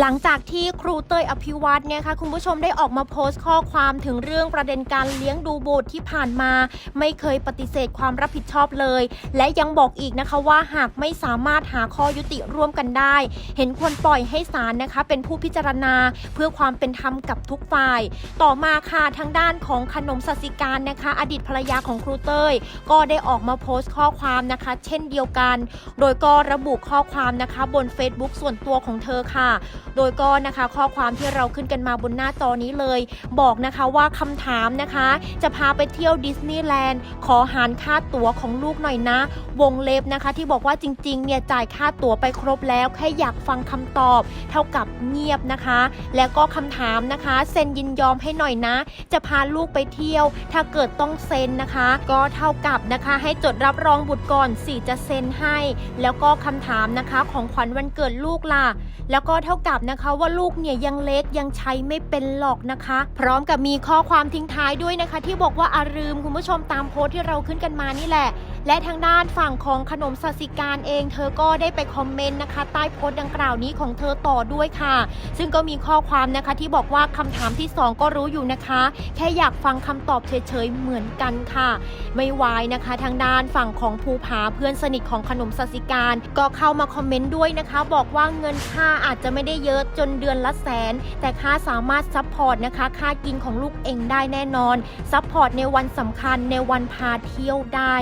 หลังจากที่ครูเตยอภิวัตเนี่ยค่ะคุณผู้ชมได้ออกมาโพสต์ข้อความถึงเรื่องประเด็นการเลี้ยงดูบุตรที่ผ่านมา ไม่เคยปฏิเสธความรับผิดชอบเลย และยังบอกอีกนะคะว่าหากไม่สามารถหาข้อยุติร่วมกันได้ เห็นควรปล่อยให้ศาลนะคะ เป็นผู้พิจารณาเพื่อความเป็นธรรมกับทุกฝ่าย ต่อมาค่ะทางด้านของขนมสัสิการนะคะ อดีตภรรยาของครูเตยก็ได้ออกมาโพสต์ข้อความนะคะ เช่นเดียวกัน โดยก็ระบุข้อความนะคะบน Facebook ส่วนตัวของเธอค่ะโดยก็นะคะข้อความที่เราขึ้นกันมาบนหน้าจอนี้เลย บอกนะคะว่าคำถามนะคะ จะพาไปเที่ยวดิสนีย์แลนด์ขอหารค่าตั๋วของลูกหน่อยนะ วงเล็บนะคะที่บอกว่าจริงๆเนี่ยจ่ายค่าตั๋วไปครบแล้ว แค่อยากฟังคำตอบ เท่ากับเงียบนะคะ แล้วก็คำถามนะคะ เซ็นยินยอมให้หน่อยนะ จะพาลูกไปเที่ยว ถ้าเกิดต้องเซ็นนะคะ ก็เท่ากับนะคะ ให้จดรับรองบุตรก่อนสิจะเซ็นให้ แล้วก็คำถามนะคะของขวัญวันเกิดลูกล่ะ แล้วก็เท่ากับนะคะว่าลูกเนี่ยยังเล็กยังใช้ไม่เป็นหรอกนะคะ พร้อมกับมีข้อความทิ้งท้ายด้วยนะคะ ที่บอกว่าอาลืมคุณผู้ชมตามโพสต์ที่เราขึ้นกันมานี่แหละ และทางด้านฝั่งของขนมสัสิการเอง เธอก็ได้ไปคอมเมนต์นะคะ ใต้โพสต์ดังกล่าวนี้ของเธอต่อด้วยค่ะ ซึ่งก็มีข้อความนะคะที่บอกว่าคำถามที่สองก็รู้อยู่นะคะ แค่อยากฟังคำตอบเฉยๆเหมือนกันค่ะ ไม่วายนะคะ ทางด้านฝั่งของภูผาเพื่อนสนิทของขนมสัสิการ ก็เข้ามาคอมเมนต์ด้วยนะคะ บอกว่าเงินค่าอาจจะไม่ได้เยอะจนเดือนละแสน แต่ค่าสามารถซัพพอร์ตนะคะ ค่ากินของลูกเองได้แน่นอนซัพพอร์ตในวันสำคัญในวันพาเที่ยวได้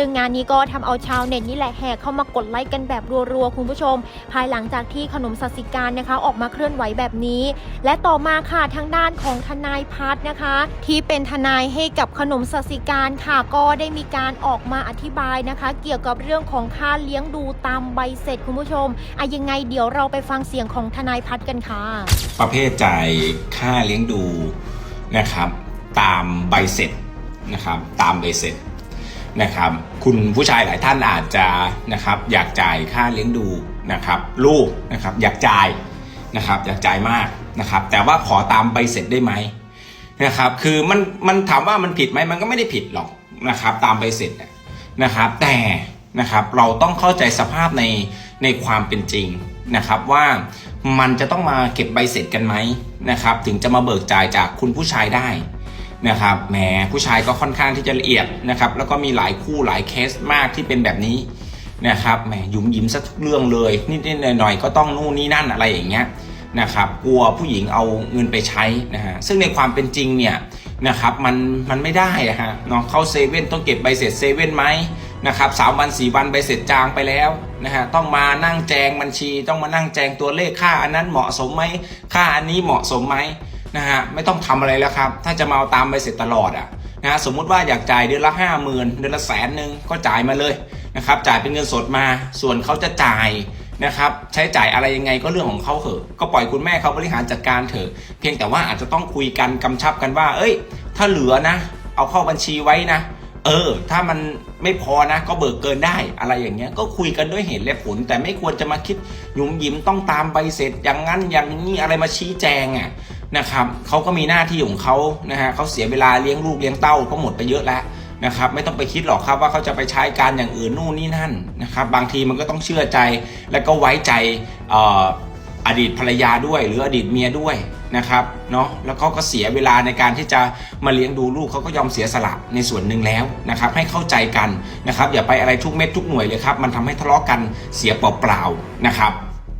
ซึ่งงานนี้ก็ทำเอาชาวเน็ตนี่แหละแห่เข้ามากดไลค์กันแบบรัวๆ คุณผู้ชม ภายหลังจากที่ขนมสัสิการนะคะออกมาเคลื่อนไหวแบบนี้ และต่อมาค่ะทางด้านของทนายพัฒน์นะคะ ที่เป็นทนายให้กับขนมสัสิการค่ะก็ได้มีการออกมาอธิบายนะคะ เกี่ยวกับเรื่องของค่าเลี้ยงดูตามใบเสร็จคุณผู้ชมอะยังไงเดี๋ยวเราไปฟังเสียงของทนายพัฒน์กันค่ะ ประเภทจ่ายค่าเลี้ยงดูนะครับ ตามใบเสร็จนะครับ ตามใบเสร็จ นะครับคุณผู้ชายหลายท่านอาจจะนะครับอยากจ่ายค่าเลี้ยงดูนะครับลูกนะครับอยากจ่ายนะครับอยากจ่ายมากนะครับแต่ว่าขอตามใบเสร็จได้ไหมนะครับคือมันมันถามว่ามันผิดไหมมันก็ไม่ได้ผิดหรอกนะครับตามใบเสร็จนะครับแต่นะครับเราต้องเข้าใจสภาพในในความเป็นจริงนะครับว่ามันจะต้องมาเก็บใบเสร็จกันไหมนะครับถึงจะมาเบิกจ่ายจากคุณผู้ชายได้ นะครับแหมผู้ชายก็ค่อนข้างที่จะละเอียดนะครับแล้วก็มีหลายคู่หลายเคสมากที่เป็นแบบนี้นะครับแหมยุ่มยิ้มสักทุกเรื่องเลยนิดๆหน่อยๆก็ต้องนู่นนี่นั่นอะไรอย่างเงี้ยนะครับกลัวผู้หญิงเอาเงินไปใช้นะฮะซึ่งในความเป็นจริงเนี่ยนะครับมันมันไม่ได้อะฮะเนาะเข้าเซเว่นต้องเก็บใบเสร็จเซเว่นไหมนะครับสามวันสี่วันใบเสร็จจางไปแล้วนะฮะต้องมานั่งแจงบัญชี ต้องมานั่งแจงตัวเลขค่าอันนั้นเหมาะสมไหมค่าอันนี้เหมาะสมไหม นะฮะไม่ต้องทำอะไรแล้วครับ ถ้าจะมาเอาตามใบเสร็จตลอดอะนะฮะสมมุติว่าอยากจ่ายเดือนละห้าหมื่นเดือนละแสนหนึ่งก็จ่ายมาเลยนะครับจ่ายเป็นเงินสดมา ส่วนเขาจะจ่ายนะครับใช้จ่ายอะไรยังไงก็เรื่องของเขาเถอะก็ปล่อยคุณแม่เขาบริหารจัดการเถอะเพียงแต่ว่าอาจจะต้องคุยกันกำชับกันว่า เอ้ย ถ้าเหลือนะ เอาเข้าบัญชีไว้นะ เออ ถ้ามันไม่พอนะ ก็เบิกเกินได้อะไรอย่างเงี้ยก็คุยกันด้วยเหตุและผล แต่ไม่ควรจะมาคิดยุมยิ้มต้องตามใบเสร็จอย่างนั้นอย่างนี้อะไรมาชี้แจงอะ นะครับเขาก็มีหน้าที่ของเขานะฮะเขาเสียเวลาเลี้ยงลูกเลี้ยงเต้าก็หมดไปเยอะแล้วนะครับไม่ต้องไปคิดหรอกครับว่าเขาจะไปใช้การอย่างอื่นนู่นนี่นั่นนะครับบางทีมันก็ต้องเชื่อใจและก็ไว้ใจเอ่ออดีตภรรยาด้วยหรืออดีตเมียด้วยนะครับเนาะแล้วเขาก็เสียเวลาในการที่จะมาเลี้ยงดูลูกเขาก็ยอมเสียสละในส่วนหนึ่งแล้วนะครับให้เข้าใจกันนะครับอย่าไปอะไรทุกเม็ดทุกหน่วยเลยครับมันทำให้ทะเลาะกันเสียเปล่าๆนะครับ